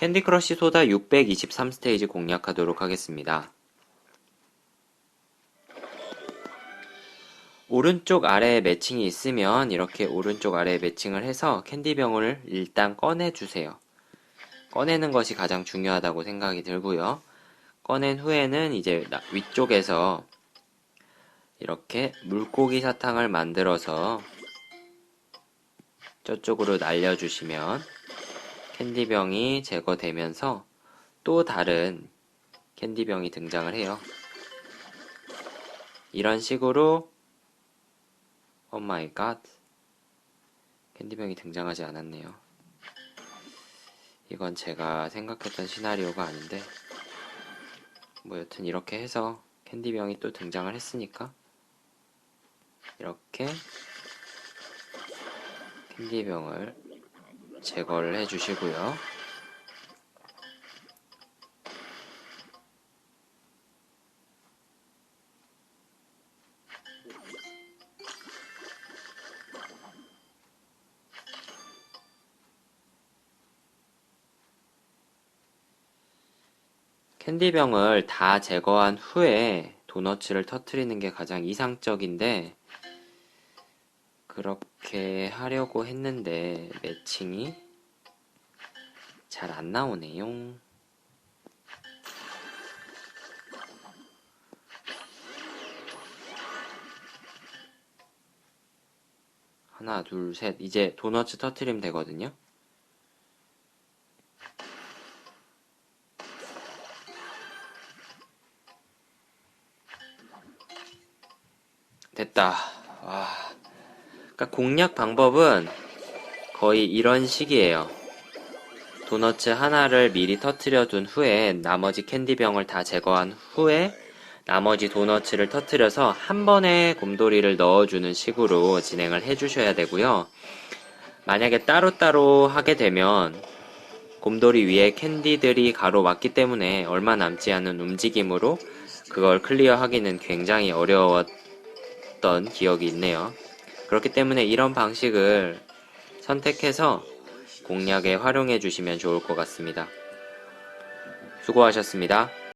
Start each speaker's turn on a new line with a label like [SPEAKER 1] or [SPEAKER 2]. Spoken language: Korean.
[SPEAKER 1] 캔디 크러쉬 소다 623스테이지 공략하도록 하겠습니다. 오른쪽 아래에 매칭이 있으면 이렇게 오른쪽 아래에 매칭을 해서 캔디병을 일단 꺼내주세요. 꺼내는 것이 가장 중요하다고 생각이 들고요. 꺼낸 후에는 이제 위쪽에서 이렇게 물고기 사탕을 만들어서 저쪽으로 날려주시면 캔디병이 제거되면서 또 다른 캔디병이 등장을 해요. 이런 식으로 오 마이 갓 캔디병이 등장하지 않았네요. 이건 제가 생각했던 시나리오가 아닌데 뭐 여튼 이렇게 해서 캔디병이 또 등장을 했으니까 이렇게 캔디병을 제거를 해주시고요. 캔디병을 다 제거한 후에 도너츠를 터트리는 게 가장 이상적인데 그렇게 하려고 했는데 매칭이 잘 안 나오네요. 하나, 둘, 셋. 이제 도너츠 터트리면 되거든요. 됐다. 와. 그러니까 공략 방법은 거의 이런 식이에요. 도너츠 하나를 미리 터트려 둔 후에 나머지 캔디병을 다 제거한 후에 나머지 도너츠를 터트려서 한 번에 곰돌이를 넣어주는 식으로 진행을 해주셔야 되고요. 만약에 따로따로 하게 되면 곰돌이 위에 캔디들이 가로막기 때문에 얼마 남지 않은 움직임으로 그걸 클리어하기는 굉장히 어려웠던 기억이 있네요. 그렇기 때문에 이런 방식을 선택해서 공략에 활용해 주시면 좋을 것 같습니다. 수고하셨습니다.